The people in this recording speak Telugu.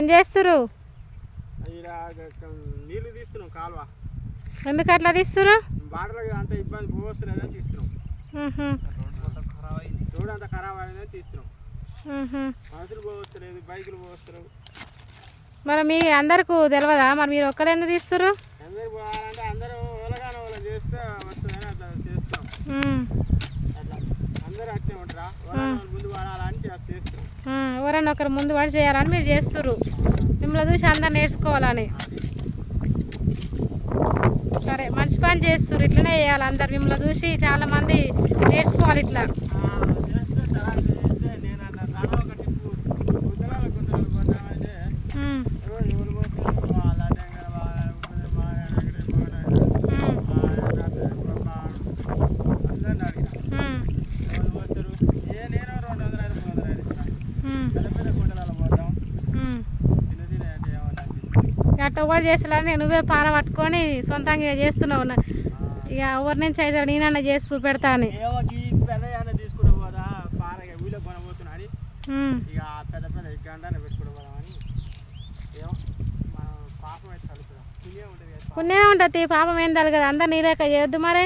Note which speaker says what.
Speaker 1: ఏం చేస్తురు
Speaker 2: తీస్తున్నాం కాలువ.
Speaker 1: ఎందుకు అట్లా తీస్తురు
Speaker 2: బాటలకు అంత ఇబ్బంది పోవస్తలేదని తీస్తున్నాం. రోడ్ అంతా ఖరాబ్ అయిందని తీస్తున్నాం. మనుషులు పోవస్తలేదు బైకులు
Speaker 1: మరి మీ అందరికి తెలియదా మరి మీరు ఒక్కరు ఎందుకు తీస్తురు
Speaker 2: అందరు పోవాలంటే అందరూ ఓలగానే వాళ్ళ చేస్తే వస్తుందని అట్లా. అట్లా అందరూ ఉంటారా? వాళ్ళు ముందు
Speaker 1: ఎవరైనా ఒకరు ముందు పడి చేయాలని మీరు చేస్తురు మిమ్మల్ని చూసి అందరు నేర్చుకోవాలని. సరే మంచి పని చేస్తురు ఇట్లనే చేయాలి అందరు. మిమ్మల్ని చూసి చాలా మంది నేర్చుకోవాలి ఇట్లా.
Speaker 2: చేస్తే నేను
Speaker 1: అట్ట ఎవరు చేసేలాని నువ్వే పార పట్టుకొని సొంతంగా చేస్తున్నావు నా- ఇక ఎవరి నుంచి అయితే నేనన్నా చేసి చూపెడతా అని. పుణ్యమే ఉంటుంది పాపం ఏం తగ్గదు అందరు నీలేక చేయొద్దు మరి.